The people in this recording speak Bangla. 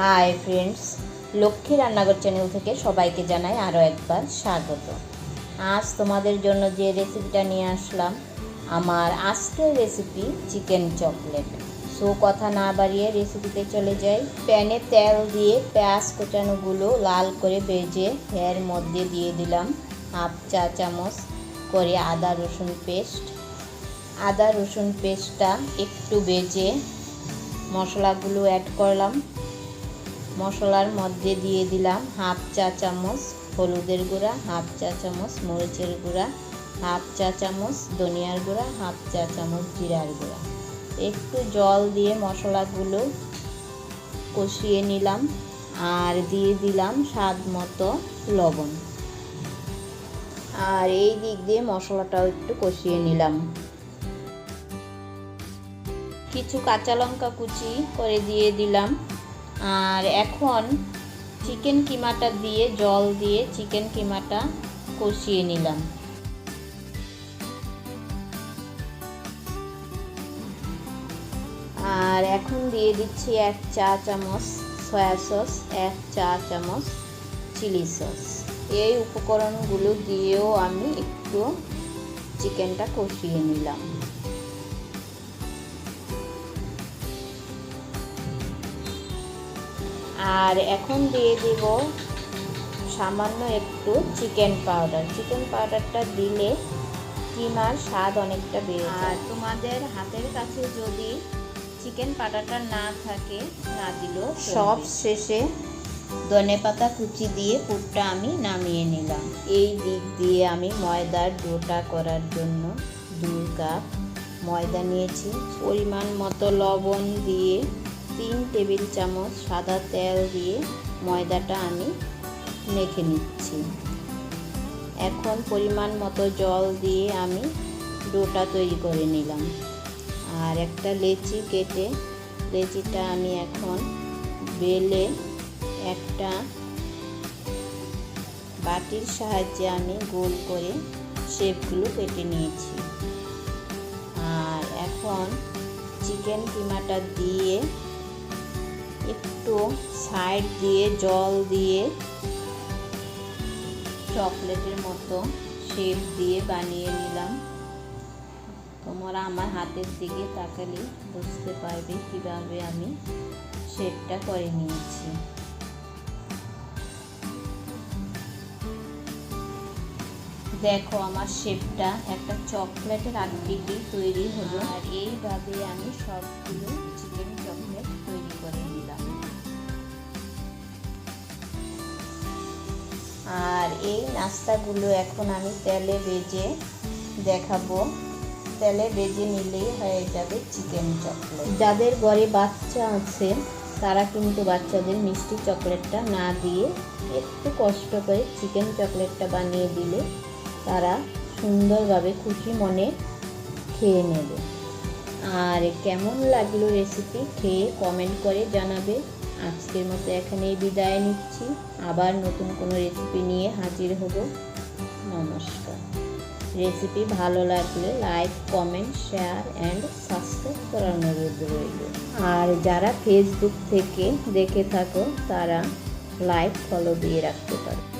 হাই ফ্রেন্ডস, লক্ষ্মী রান্নাঘর চ্যানেল থেকে সবাইকে জানাই আরও একবার স্বাগত। আজ তোমাদের জন্য যে রেসিপিটা নিয়ে আসলাম, আমার আজকের রেসিপি চিকেন চকলেট সো কথা না বাড়িয়ে রেসিপিতে চলে যাই। প্যানে তেল দিয়ে পেঁয়াজ কোচানোগুলো লাল করে ভেজে এর মধ্যে দিয়ে দিলাম হাফ চা চামচ করে আদা রসুন পেস্ট। আদা রসুন পেস্টটা একটু ভেজে মশলাগুলো অ্যাড করলাম। মশলার মধ্যে দিয়ে দিলাম হাফ চা চামচ হলুদের গুঁড়া, হাফ চা চামচ মরিচের গুঁড়া, হাফ চা চামচ ধনিয়ার গুঁড়া, হাফ চা চামচ জিরার গুঁড়া। একটু জল দিয়ে মশলাগুলো কষিয়ে নিলাম আর দিয়ে দিলাম স্বাদ মতো লবণ। আর এই দিক দিয়ে মশলাটাও একটু কষিয়ে নিলাম। কিছু কাঁচা লঙ্কা কুচি করে দিয়ে দিলাম। আর এখন চিকেন কিমাটা দিয়ে, জল দিয়ে চিকেন কিমাটা কষিয়ে নিলাম। আর এখন দিয়ে দিচ্ছি এক চা চামচ সয়া সস, এক চা চামচ চিলি সস। এই উপকরণগুলো দিয়েও আমি একটু চিকেনটা কষিয়ে নিলাম। আর এখন দিয়ে দিব সামান্য একটু চিকেন পাউডার চিকেন পাউডারটা দিলে কিমার স্বাদ অনেকটা বেড়ে আর তোমাদের হাতের কাছে যদি চিকেন পাউডারটা না থাকে না দিলেও সব শেষে ধনে পাতা কুচি দিয়ে পুরটা আমি নামিয়ে নিলাম। এই দিক দিয়ে আমি ময়দার ডোটা করার জন্য দুই কাপ ময়দা নিয়েছি। পরিমাণ মতো লবণ দিয়ে তিন টেবিল চামচ সাদা তেল দিয়ে ময়দাটা আমি মেখে নিচ্ছি। এখন পরিমাণ মতো জল দিয়ে আমি ডোটা তৈরি করে নিলাম। আর একটা লেচি কেটে, লেচিটা আমি এখন বেলে একটা বাটির সাহায্যে আমি গোল করে শেপগুলো কেটে নিয়েছি। আর এখন চিকেন কিমাটা দিয়ে একটু সাইড দিয়ে, জল দিয়ে চকলেটের মতো শেপ দিয়ে বানিয়ে নিলাম। তোমরা আমার হাতের দিকে তাকালে বুঝতে পারবে কীভাবে আমি শেপটা করে নিয়েছি। দেখো আমার শেপটা একটা চকলেটের আকৃতি তৈরি হলো। আর এইভাবে আমি সবগুলো এই নাস্তাগুলো এখন আমি তেলে বেজে দেখাবো। তেলে বেজে নিলেই হয়ে যাবে চিকেন চকলেট। যাদের ঘরে বাচ্চা আছে, তারা কিন্তু বাচ্চাদের মিষ্টি চকলেটটা না দিয়ে একটু কষ্ট করে চিকেন চকলেটটা বানিয়ে দিলে তারা সুন্দরভাবে খুশি মনে খেয়ে নেবে। আর কেমন লাগল রেসিপি খেয়ে কমেন্ট করে জানাবে। আজকের মতো এখানেই বিদায় নিচ্ছি। আবার নতুন কোনো রেসিপি নিয়ে হাজির হব। নমস্কার। রেসিপি ভালো লাগলে like comment share and subscribe করার অনুরোধ রইল। আর যারা ফেসবুক থেকে দেখে থাকো, তারা লাইক ফলো দিয়ে রাখতে পারো।